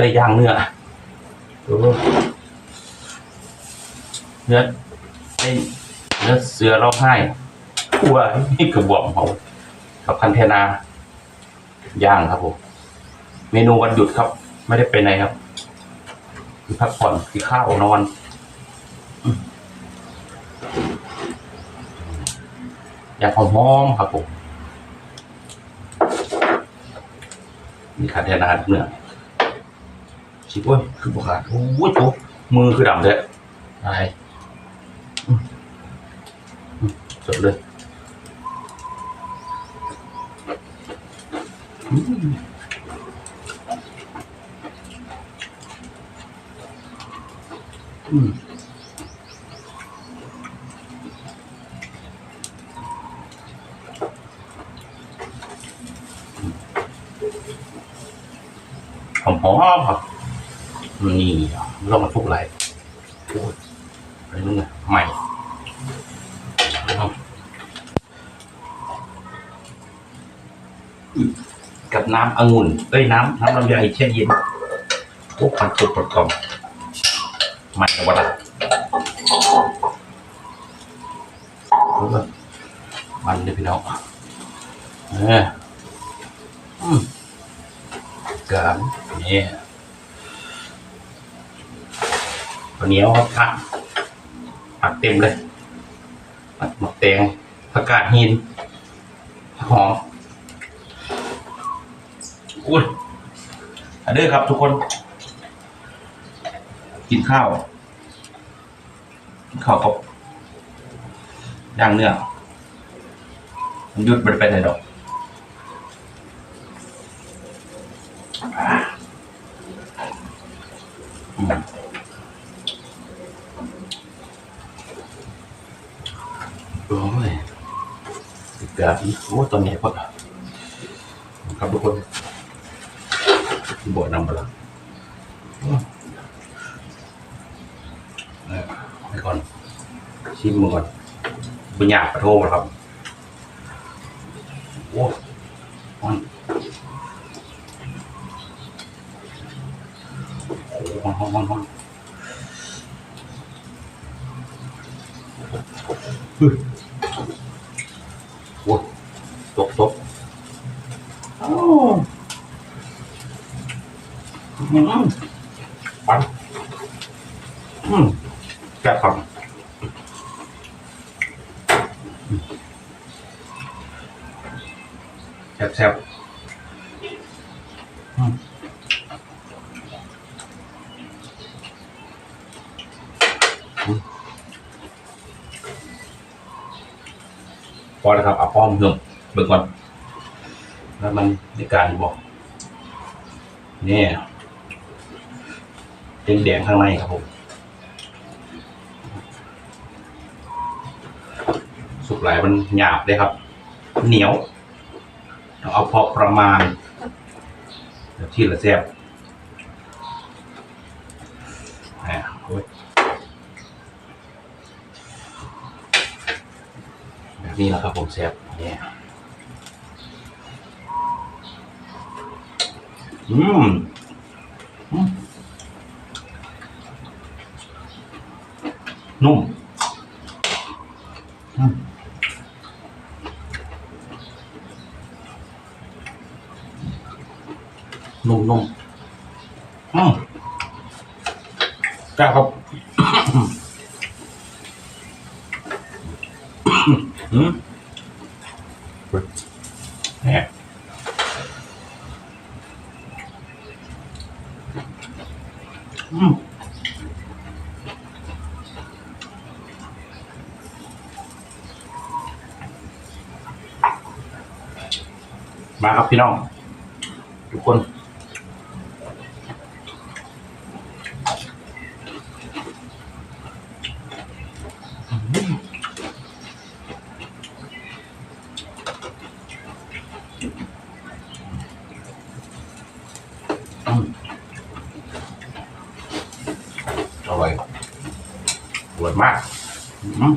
ได้ย่างเนื้อดูเนื้อไอ้เนื้อเสือร้องไห้ขัวนี่กระบอกเขากับพันเทนาย่างครับผมเมนูวันหยุดครับ ไม่ได้ไปไหนครับคือพักผ่อนคือข้าวนอนอยากหอมๆครับผมมีขาดแทนาเนื้อ ชิบโอ้ยคือบุขาดโอ้ยโถมือคือดำเลยอะไรอืมอืมสดเลยอืมอืมหอมหอมๆครับ นี่ลองมาทุกไรโอ้ยอะไรนึงอะใหม่กับน้ำองุ่นเอ้ยน้ำน้ำลำไยแช่เย็นโอ้พันตุดปดกล่อมใหม่กับวัดรู้ป่ะมันเลยพี่น้องเอออืมกันเนี่ย ข้าวเหนียวครับผักผักเต็มเลยผักหมกแตงผักกาดหินผักหอมอุ้ยอันนี้ครับทุกคน กินข้าว กินข้าวกับย่างเนื้อมันหยุดมันไปไหนดอกอืม โอ้ยอีกแบบนี้โอ้ตอนนี้พอครับทุกคนบวชนำไปแล้วไปก่อน ชิมมือก่อนบุญญาประโทษครับ โอ้มันโอ้ฮอนฮอนฮอนฮ้ยโอ้ย ตกตกอ้าวอืมปันอืมแซ่บครับแซ่บแซ่บอืมอืมพอแล้วครับเอาป้อมเพิ่ม เบิ่งก่อนแล้วมันในการบอกนี่ยแดงแดงข้างในครับผมสุกหลายมันหยาบเลยครับ เหนียวเอาพอประมาณเดี๋ยวที่ละแซ่บแบบนี้แหละครับผมแซ่บเนี่ย อืมอืมนุ่มอืมนุ่มนุ่มอืมกล้าครับอืมเนี่ยอืมมาครับ พี่น้องทุกคน อืมอร่อยอร่อยมากอืม